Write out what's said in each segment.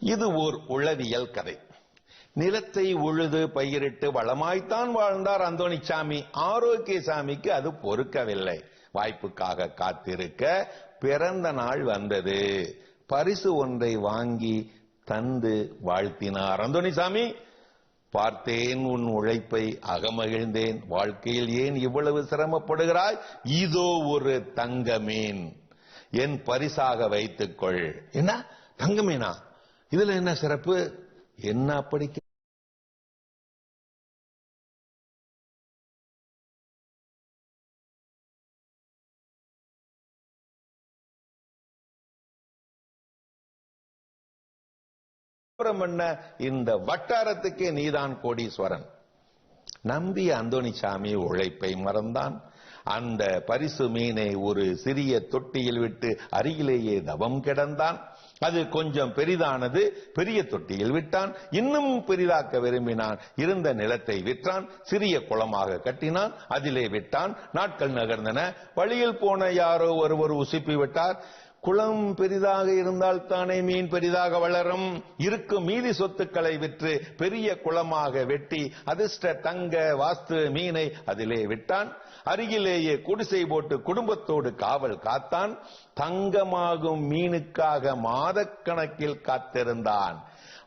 இது ஓர் உளவியல் கதை. நிலத்தை உழுது பயிரிட்டு வளமாய்த்தான் வாழ்ந்தார் அந்தோணிசாமி. ஆரோக்கியசாமிக்கு அது பொறுக்கவில்லை. வாய்ப்புக்காக காத்திருக்க பிறந்த நாள் வந்தது. பரிசு ஒன்றை வாங்கி தந்து வாழ்த்தினார். அந்தோணிசாமி பார்த்தேன் உன் உழைப்பை அகமகிழ்ந்தேன். வாழ்க்கையில் ஏன் இவ்வளவு சிரமப்படுகிறாய்? இதோ ஒரு தங்கமீன். என் பரிசாக வைத்துக்கொள். என்ன? தங்கமீனா? இதுல என்ன சிறப்பு? என்ன அப்படி என்ன? இந்த வட்டாரத்துக்கே நீதான் கோடீஸ்வரன். நம்பிய அந்தோணிசாமி உழைப்பை மறந்தான். அந்த பரிசு மீனை ஒரு சிறிய தொட்டியில் விட்டு அருகிலேயே தவம் கிடந்தான். அது கொஞ்சம் பெரிதானது பெரிய தொட்டியில் விட்டான். இன்னும் பெரிதாக்க விரும்பினான். இருந்த நிலத்தை விற்றான். சிறிய குளமாக கட்டினான். அதிலே விட்டான். நாட்கள் நகர்ந்தன. வழியில் போன யாரோ ஒருவர் உசுப்பி விட்டார். குளம் பெரிதாக இருந்தால் தானே மீன் பெரிதாக வளரும். இருக்கும் மீதி சொத்துக்களை விற்று பெரிய குளமாக வெட்டி அதிர்ஷ்ட தங்க வாஸ்து மீனை அதிலே விட்டான். அருகிலேயே குடிசை போட்டு குடும்பத்தோடு காவல் காத்தான். தங்கமாகும் மீனுக்காக மாதக்கணக்கில் காத்திருந்தான்.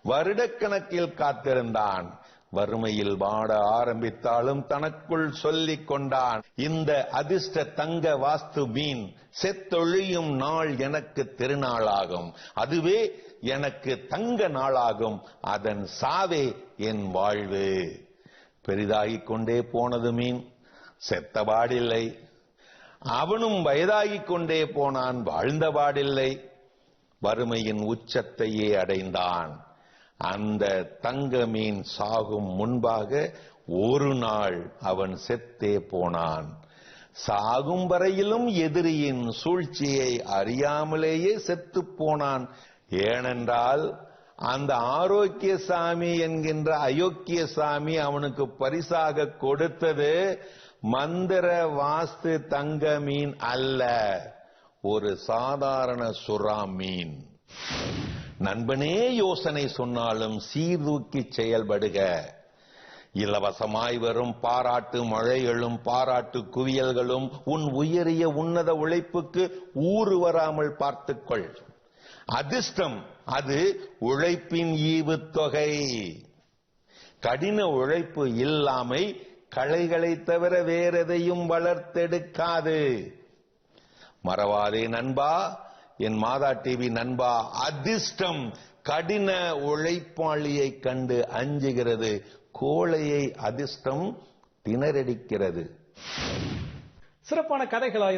வருடக்கணக்கில் காத்திருந்தான். வறுமையில் வாட ஆரம்பித்தாலும் தனக்குள் சொல்லிக் கொண்டான் இந்த அதிர்ஷ்ட தங்க வாஸ்து மீன் செத்தொழியும் நாள் எனக்கு திருநாளாகும். அதுவே எனக்கு தங்க நாளாகும். அதன் சாவே என் வாழ்வு. பெரிதாகிக் கொண்டே போனது மீன் செத்தபாடில்லை. அவனும் வயதாகிக் கொண்டே போனான் வாழ்ந்தபாடில்லை. வறுமையின் உச்சத்தையே அடைந்தான். அந்த தங்க மீன் சாகும் முன்பாக ஒரு நாள் அவன் செத்தே போனான். சாகும் வரையிலும் எதிரியின் சூழ்ச்சியை அறியாமலேயே செத்து போனான். ஏனென்றால் அந்த ஆரோக்கியசாமி என்கின்ற அயோக்கிய சாமி அவனுக்கு பரிசாக கொடுத்தது மந்திர வாஸ்து தங்க மீன் அல்ல ஒரு சாதாரண சுறா மீன். நண்பனே யோசனை சொன்னாலும் சீர்தூக்கி செயல்படுக. இலவசமாய் வரும் பாராட்டு மழைகளும் பாராட்டு குவியல்களும் உன் உயரிய உன்னத உழைப்புக்கு ஊறு வராமல் பார்த்துக்கொள். அதிர்ஷ்டம் அது உழைப்பின் ஈவுத்தொகை. கடின உழைப்பு இல்லாமை களைகளை தவிர வேறெதையும் வளர்த்தெடுக்காது. மறவாதே நண்பா என் மாதா டிவி நண்பா அதிர்ஷ்டம் கடின உழைப்பாளியை கண்டு அஞ்சுகிறது. கோழையை அதிர்ஷ்டம் திணறடிக்கிறது. சிறப்பான கதைகளாய்